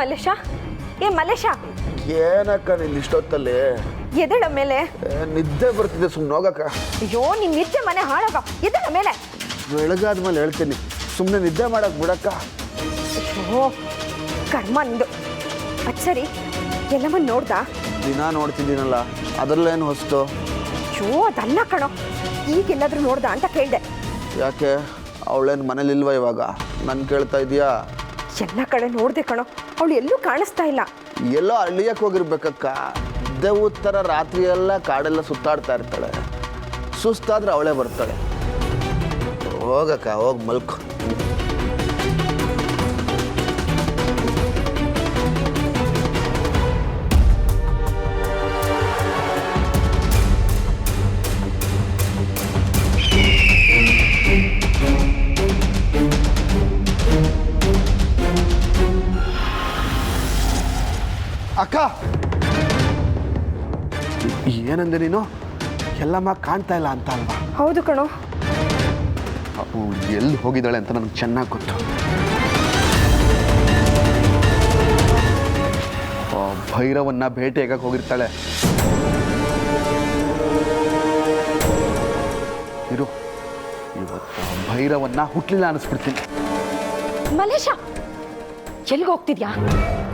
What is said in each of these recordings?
ಮಲೇಶ ಏ ಮಲೇಶ ಏನಕ್ಕ ನೀನು ಇಷ್ಟೊತ್ತಲ್ಲಿ? ಎದಳ ಮೇಲೆ. ಏ, ನಿದ್ದೆ ಬರ್ತಿದೆ ಸುಮ್ಮನೆ ಹೋಗಕ್ಕ. ಅಯ್ಯೋ ನಿನ್ ನಿದ್ದೆ ಮನೆ ಹಾಳಾಗ. ಎದಳ ಮೇಲೆ. ಬೆಳಗಾದ್ಮೇಲೆ ಹೇಳ್ತೀನಿ. ಸುಮ್ಮನೆ ನಿದ್ದೆ ಮಾಡಕ್ ಬಿಡಕ್ಕ. ಅಯ್ಯೋ ಕರ್ಮ ನಿಂದು. ಅದ್ ಸರಿ. ಎಲ್ಲವನ್ನ ನೋಡ್ದ? ದಿನ ನೋಡ್ತಿದ್ದೀನಲ್ಲ ಅದರಲ್ಲೇನು ಹೊಸ್ತು? ಅಯ್ಯೋ ಅದಲ್ಲ ಕಣೋ. ಈಗೆಲ್ಲಾದ್ರೂ ನೋಡ್ದ ಅಂತ ಕೇಳ್ದೆ. ಯಾಕೆ? ಅವಳೇನು ಮನೇಲಿಲ್ವ ಇವಾಗ? ನಾನು ಕೇಳ್ತಾ ಇದೀಯಾ? ಎಲ್ಲ ಕಡೆ ನೋಡ್ದೆ ಕಣೋ. ಅವಳು ಎಲ್ಲೂ ಕಾಣಿಸ್ತಾ ಇಲ್ಲ. ಎಲ್ಲೋ ಅಳ್ಳಿಯಕ್ಕೆ ಹೋಗಿರ್ಬೇಕಕ್ಕ. ದೇವು ಥರ ರಾತ್ರಿ ಎಲ್ಲ ಕಾಡೆಲ್ಲ ಸುತ್ತಾಡ್ತಾ ಇರ್ತಾಳೆ. ಸುಸ್ತಾದ್ರೆ ಅವಳೇ ಬರ್ತಾಳೆ. ಹೋಗಕ್ಕ, ಹೋಗಿ ಮಲ್ಕೊ. ಅಕ್ಕ. ಏನಂದೆ ನೀನು? ಎಲ್ಲಮ್ಮ ಕಾಣ್ತಾ ಇಲ್ಲ ಅಂತ ಅಲ್ವಾ? ಹೌದು ಕಣೋ. ಅಪ್ಪು ಎಲ್ಲಿ ಹೋಗಿದ್ದಾಳೆ ಅಂತ ನನಗೆ ಚೆನ್ನಾಗಿ ಗೊತ್ತು. ಆ ಭೈರವನ್ನ ಭೇಟಿಯಾಗಕ್ಕೆ ಹೋಗಿರ್ತಾಳೆ. ಇರು ಇವತ್ತು ಆ ಭೈರವನ್ನ ಹುಟ್ಲಿಲ್ಲ ಅನಿಸ್ಬಿಡ್ತೀನಿ. ಮಲೇಶ ಎಲ್ಲಿಗೆ ಹೋಗ್ತಿದ್ಯಾ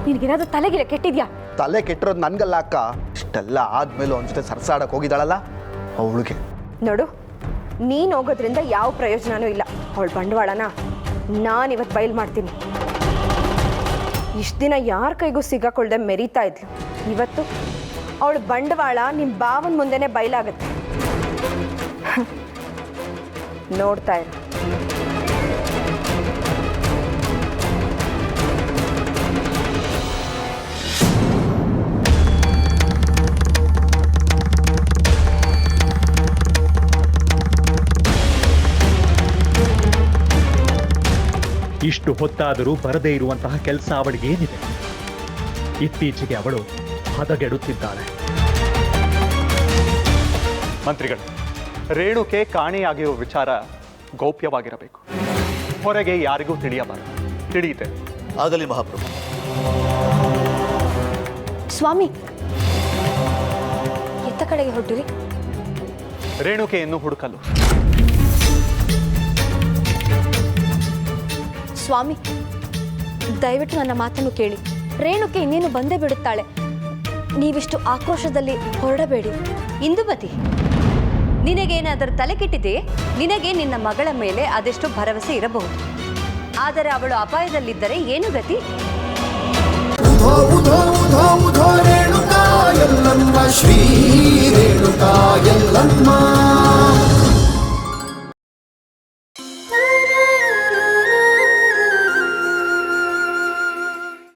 ನಿನಗೇನಾದ್ರೂ ತಲೆಗಿಲೆ ಕೆಟ್ಟಿದ್ಯಾ? ತಲೆ ಕೆಟ್ಟಿರೋದು ನನ್ಗಲ್ಲ ಅಕ್ಕ. ಇಷ್ಟೆಲ್ಲ ಆದ್ಮೇಲೆ ಅವನ ಜೊತೆ ಸರ್ಸಾಡಕ್ಕೆ ಹೋಗಿದ್ದಾಳಲ್ಲ? ಅವಳಿಗೆ. ನೋಡು ನೀನು ಹೋಗೋದ್ರಿಂದ ಯಾವ ಪ್ರಯೋಜನನೂ ಇಲ್ಲ. ಅವಳು ಬಂಡವಾಳನ ನಾನು ಇವತ್ತು ಬಯಲು ಮಾಡ್ತೀನಿ. ಇಷ್ಟು ದಿನ ಯಾರ ಕೈಗೂ ಸಿಗಕೊಳ್ಳದೆ ಮೆರೀತಾ ಇದ್ಲು. ಇವತ್ತು ಅವಳ ಬಂಡವಾಳ ನಿಮ್ಮ ಬಾವನ ಮುಂದೆನೆ ಬಯಲಾಗತ್ತೆ ನೋಡ್ತಾ ಇರು. ಇಷ್ಟು ಹೊತ್ತಾದರೂ ಬರದೇ ಇರುವಂತಹ ಕೆಲಸ ಅವಳಿಗೆ ಏನಿದೆ? ಇತ್ತೀಚೆಗೆ ಅವಳು ಹದಗೆಡುತ್ತಿದ್ದಾಳೆ. ಮಂತ್ರಿಗಳು ರೇಣುಕೆ ಕಾಣೆಯಾಗಿರುವ ವಿಚಾರ ಗೌಪ್ಯವಾಗಿರಬೇಕು. ಹೊರಗೆ ಯಾರಿಗೂ ತಿಳಿಯಬಾರದು. ತಿಳಿಯುತ್ತೆ ಆಗಲಿ ಮಹಾಪ್ರಭು. ಸ್ವಾಮಿ ಎತ್ತ ಕಡೆಗೆ ಹೊರಟಿರಿ. ರೇಣುಕೆಯನ್ನು ಹುಡುಕಲು. ಸ್ವಾಮಿ, ದಯವಿಟ್ಟು ನನ್ನ ಮಾತನ್ನು ಕೇಳಿ. ರೇಣುಕೆ ಇನ್ನೇನು ಬಂದೇ ಬಿಡುತ್ತಾಳೆ? ನೀವಿಷ್ಟು ಆಕ್ರೋಶದಲ್ಲಿ ಹೊರಡಬೇಡಿ. ಇಂದುಮತಿ ನಿನಗೇನಾದರೂ ತಲೆ ಕೆಟ್ಟಿದೆ? ನಿನಗೆ ನಿನ್ನ ಮಗಳ ಮೇಲೆ ಅದೆಷ್ಟು ಭರವಸೆ ಇರಬಹುದು. ಆದರೆ ಅವಳು ಅಪಾಯದಲ್ಲಿದ್ದರೆ ಏನು ಗತಿ? ಶ್ರೀ